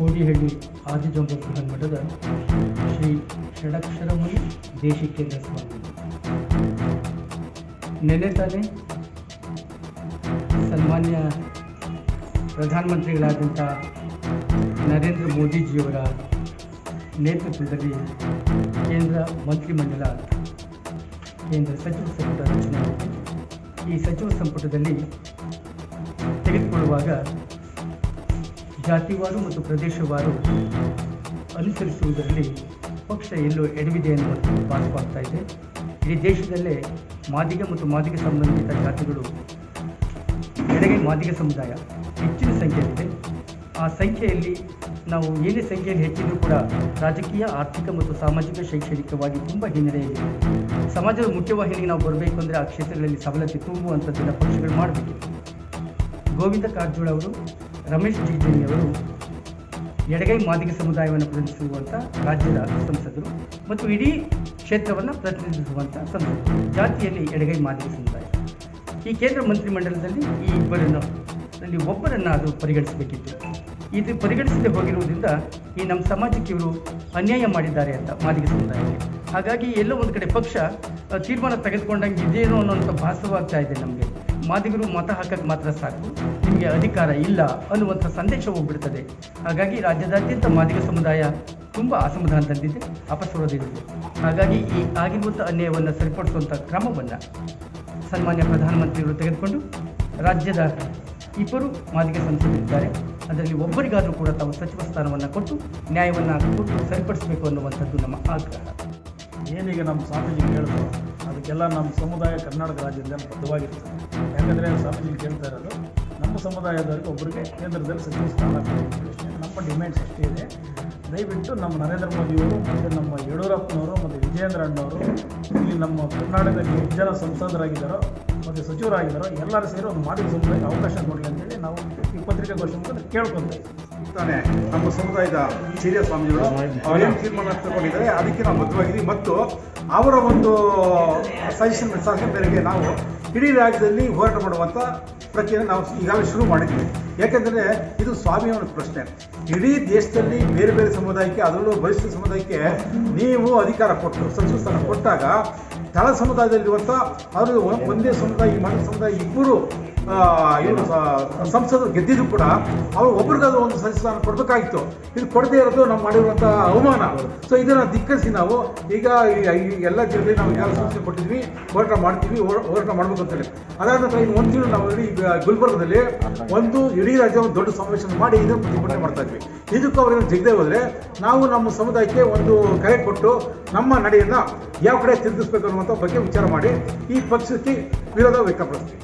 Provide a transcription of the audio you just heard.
ಕೋಡಿಹಳ್ಳಿ ಆದಿಜಂಬ ಮಠದ ಶ್ರೀ ಷಡಕ್ಷರಮುನಿ ದೇಶಿಕೇಂದ್ರ ಸ್ವಾಮಿ. ನೆನೆ ತಾನೇ ಸನ್ಮಾನ್ಯ ಪ್ರಧಾನಮಂತ್ರಿಗಳಾದಂಥ ನರೇಂದ್ರ ಮೋದಿಜಿಯವರ ನೇತೃತ್ವದಲ್ಲಿ ಕೇಂದ್ರ ಮಂತ್ರಿಮಂಡಲ, ಕೇಂದ್ರ ಸಚಿವ ಸಂಪುಟ ರಚನೆ. ಈ ಸಚಿವ ಸಂಪುಟದಲ್ಲಿ ತೆಗೆದುಕೊಳ್ಳುವಾಗ ಜಾತಿವಾರು ಮತ್ತು ಪ್ರದೇಶವಾರು ಅನುಸರಿಸುವುದರಲ್ಲಿ ಪಕ್ಷ ಎಲ್ಲೋ ಎಡವಿದೆ ಎನ್ನುವಂಥ ಭಾಸವಾಗ್ತಾ ಇದೆ. ಇಡೀ ದೇಶದಲ್ಲೇ ಮಾದಿಗ ಮತ್ತು ಮಾದಿಗ ಸಂಬಂಧಿತ ಜಾತಿಗಳು ಎಡಗೆ ಮಾದಿಗ ಸಮುದಾಯ ಹೆಚ್ಚಿನ ಸಂಖ್ಯೆಯಲ್ಲಿದೆ. ಆ ಸಂಖ್ಯೆಯಲ್ಲಿ ನಾವು ಏನೇ ಸಂಖ್ಯೆಯಲ್ಲಿ ಹೆಚ್ಚಿದ್ರೂ ಕೂಡ ರಾಜಕೀಯ, ಆರ್ಥಿಕ ಮತ್ತು ಸಾಮಾಜಿಕ, ಶೈಕ್ಷಣಿಕವಾಗಿ ತುಂಬ ಹಿನ್ನಡೆಯಿದೆ ಸಮಾಜದ ಮುಖ್ಯವಾಹಿನಿಗೆ ನಾವು ಬರಬೇಕು ಅಂದರೆ ಆ ಕ್ಷೇತ್ರಗಳಲ್ಲಿ ಸಬಲತೆ ತುಂಬುವಂಥದ್ದನ್ನು ಪಕ್ಷಗಳು ಮಾಡಬೇಕು. ಗೋವಿಂದ ಕಾರಜೋಳ ಅವರು ರಮೇಶ್ ಜಿಗಜಿಣಿ ಅವರು ಎಡಗೈ ಮಾದಿಗ ಸಮುದಾಯವನ್ನು ಪ್ರತಿನಿಧಿಸುವಂಥ ರಾಜ್ಯದ ಸಂಸದರು ಮತ್ತು ಇಡೀ ಕ್ಷೇತ್ರವನ್ನು ಪ್ರತಿನಿಧಿಸುವಂಥ ಸಂಸದರು. ಜಾತಿಯಲ್ಲಿ ಎಡಗೈ ಮಾದಿಗ ಸಮುದಾಯ. ಈ ಕೇಂದ್ರ ಮಂತ್ರಿಮಂಡಲದಲ್ಲಿ ಈ ಇಬ್ಬರನ್ನು, ಅಲ್ಲಿ ಒಬ್ಬರನ್ನು ಅದು ಪರಿಗಣಿಸಬೇಕಿತ್ತು. ಇದು ಪರಿಗಣಿಸದೆ ಹೋಗಿರುವುದರಿಂದ ಈ ನಮ್ಮ ಸಮಾಜಕ್ಕೆ ಇವರು ಅನ್ಯಾಯ ಮಾಡಿದ್ದಾರೆ ಅಂತ ಮಾದಿಗ ಸಮುದಾಯಕ್ಕೆ ಹಾಗಾಗಿ ಎಲ್ಲೋ ಒಂದು ಕಡೆ ಪಕ್ಷ ತೀರ್ಮಾನ ತೆಗೆದುಕೊಂಡಂಗೆ ಇದೇನೋ ಅನ್ನೋಂಥ ಭಾಸವಾಗ್ತಾ ಇದೆ ನಮಗೆ. ಮಾದಿಗರು ಮತ ಹಾಕಕ್ಕೆ ಮಾತ್ರ ಸಾಕು. ನಿಮಗೆ ಅಧಿಕಾರ ಇಲ್ಲ ಅನ್ನುವಂಥ ಸಂದೇಶ ಹೋಗ್ಬಿಡ್ತದೆ ಹಾಗಾಗಿ ರಾಜ್ಯದಾದ್ಯಂತ ಮಾದಿಗ ಸಮುದಾಯ ತುಂಬ ಅಸಮಾಧಾನದಲ್ಲಿದೆ ಅಪಸ್ವರದಲ್ಲಿದೆ ಹಾಗಾಗಿ ಈ ಆಗಿರುವಂಥ ಅನ್ಯಾಯವನ್ನು ಸರಿಪಡಿಸುವಂಥ ಕ್ರಮವನ್ನು ಸನ್ಮಾನ್ಯ ಪ್ರಧಾನಮಂತ್ರಿಗಳು ತೆಗೆದುಕೊಂಡು ರಾಜ್ಯದ ಇಬ್ಬರು ಮಾದಿಗ ಸಂಸದರಿದ್ದಾರೆ. ಅದರಲ್ಲಿ ಒಬ್ಬರಿಗಾದರೂ ಕೂಡ ತಾವು ಸಚಿವ ಸ್ಥಾನವನ್ನು ಕೊಟ್ಟು ನ್ಯಾಯವನ್ನು ಕೊಟ್ಟು ಸರಿಪಡಿಸಬೇಕು ಅನ್ನುವಂಥದ್ದು ನಮ್ಮ ಆಗ್ರಹ. ಏನೀಗ ನಮ್ಮ ಸಾಧನೆ ಹೇಳಿದ್ರು ಅದಕ್ಕೆಲ್ಲ ನಮ್ಮ ಸಮುದಾಯ ಕರ್ನಾಟಕ ರಾಜ್ಯದಲ್ಲಿ ಬದ್ಧವಾಗಿರ್ತದೆ ಯಾಕಂದರೆ ಸ್ವಾಮೀಜಿ ಕೇಳ್ತಾ ಇರೋದು, ನಮ್ಮ ಸಮುದಾಯದವರಿಗೆ ಒಬ್ಬರಿಗೆ ಕೇಂದ್ರದಲ್ಲಿ ಸಚಿವ ಸ್ಥಾನ ನಮ್ಮ ಡಿಮ್ಯಾಂಡ್ಸ್ ಅಷ್ಟೇ ಇದೆ. ದಯವಿಟ್ಟು ನಮ್ಮ ನರೇಂದ್ರ ಮೋದಿಯವರು ಮತ್ತು ನಮ್ಮ ಯಡಿಯೂರಪ್ಪನವರು ಮತ್ತು ವಿಜಯೇಂದ್ರ ಅಣ್ಣವರು, ಇಲ್ಲಿ ನಮ್ಮ ಕರ್ನಾಟಕದಲ್ಲಿ ಎಷ್ಟು ಜನ ಸಂಸದರಾಗಿದ್ದಾರೋ, ಮತ್ತು ಸಚಿವರಾಗಿದ್ದಾರೋ, ಎಲ್ಲರೂ ಸೇರಿ ಒಂದು ಮಾದರಿ ಸಮುದಾಯಕ್ಕೆ ಅವಕಾಶ ಕೊಡಲಿ ಅಂತೇಳಿ ನಾವು ಈ ಪತ್ರಿಕಾಗೋಷ್ಠಿ ಮುಖಾಂತರ ಕೇಳ್ಕೊತಾ ತಾನೆ ನಮ್ಮ ಸಮುದಾಯದ ಹಿರಿಯ ಸ್ವಾಮಿಗಳು ಅವರೇನು ತೀರ್ಮಾನ ತಗೊಂಡಿದ್ದಾರೆ ಅದಕ್ಕೆ ನಾವು ಬದ್ಧವಾಗಿದ್ದೀವಿ. ಮತ್ತು ಅವರ ಒಂದು ಸಜೆಷನ್ ಸಲಹೆ ಮೇರೆಗೆ ನಾವು ಇಡೀ ರಾಜ್ಯದಲ್ಲಿ ಹೋರಾಟ ಮಾಡುವಂಥ ಪ್ರಕ್ರಿಯೆ ನಾವು ಈಗಾಗಲೇ ಶುರು ಮಾಡಿದ್ದೀವಿ ಯಾಕೆಂದರೆ ಇದು ಸ್ವಾಮಿಯವನ ಪ್ರಶ್ನೆ. ಇಡೀ ದೇಶದಲ್ಲಿ ಬೇರೆ ಬೇರೆ ಸಮುದಾಯಕ್ಕೆ, ಅದರಲ್ಲೂ ಬಲಿಷ್ಠ ಸಮುದಾಯಕ್ಕೆ ನೀವು ಅಧಿಕಾರ ಕೊಟ್ಟು ಸಚಿವ ಕೊಟ್ಟಾಗ, ತಳ ಸಮುದಾಯದಲ್ಲಿರುವಂಥ ಅವರು ಒಂದೇ ಸಮುದಾಯ ಮಾಡಿದ ಸಮುದಾಯ ಇಬ್ಬರು ಇವರು ಸಂಸದ ಗೆದ್ದಿದ್ರು ಕೂಡ ಅವ್ರು ಒಬ್ರಿಗದು ಒಂದು ಸಂಸ್ಥಾನ ಕೊಡಬೇಕಾಗಿತ್ತು ಇದು ಕೊಡದೇ ಇರೋದು ನಾವು ಮಾಡಿರುವಂಥ ಅವಮಾನ. ಸೊ ಇದನ್ನು ಧಿಕ್ಕರಿಸಿ ನಾವು ಈಗ ಎಲ್ಲ ಜಿಲ್ಲೆಯಲ್ಲಿ ನಾವು ಯಾವ ಸಂಸ್ಥೆ ಕೊಟ್ಟಿದ್ವಿ, ಹೋರಾಟ ಮಾಡ್ತೀವಿ, ಹೋರ- ಹೋರಾಟ ಮಾಡಬೇಕು ಅಂತೇಳಿ. ಅದಾದ ನಂತರ ಇನ್ನು ಒಂದು ತಿಂಗಳು ನಾವು ಈಗ ಗುಲ್ಬರ್ಗದಲ್ಲಿ ಒಂದು ಇಡೀ ಒಂದು ದೊಡ್ಡ ಸಮಾವೇಶ ಮಾಡಿ ಇದನ್ನು ಪ್ರತಿಭಟನೆ ಮಾಡ್ತಾ ಇದ್ವಿ. ಇದಕ್ಕೂ ಅವರೇನು ಜಿಗದೆ ಹೋದರೆ ನಾವು ನಮ್ಮ ಸಮುದಾಯಕ್ಕೆ ಒಂದು ಕರೆ ಕೊಟ್ಟು ನಮ್ಮ ನಡೆಯನ್ನು ಯಾವ ಕಡೆ ತಿರುಗಿಸ್ಬೇಕು ಅನ್ನುವಂಥ ಬಗ್ಗೆ ವಿಚಾರ ಮಾಡಿ ಈ ಪಕ್ಷಕ್ಕೆ ವಿರೋಧ ವ್ಯಕ್ತಪಡಿಸ್ತೀವಿ.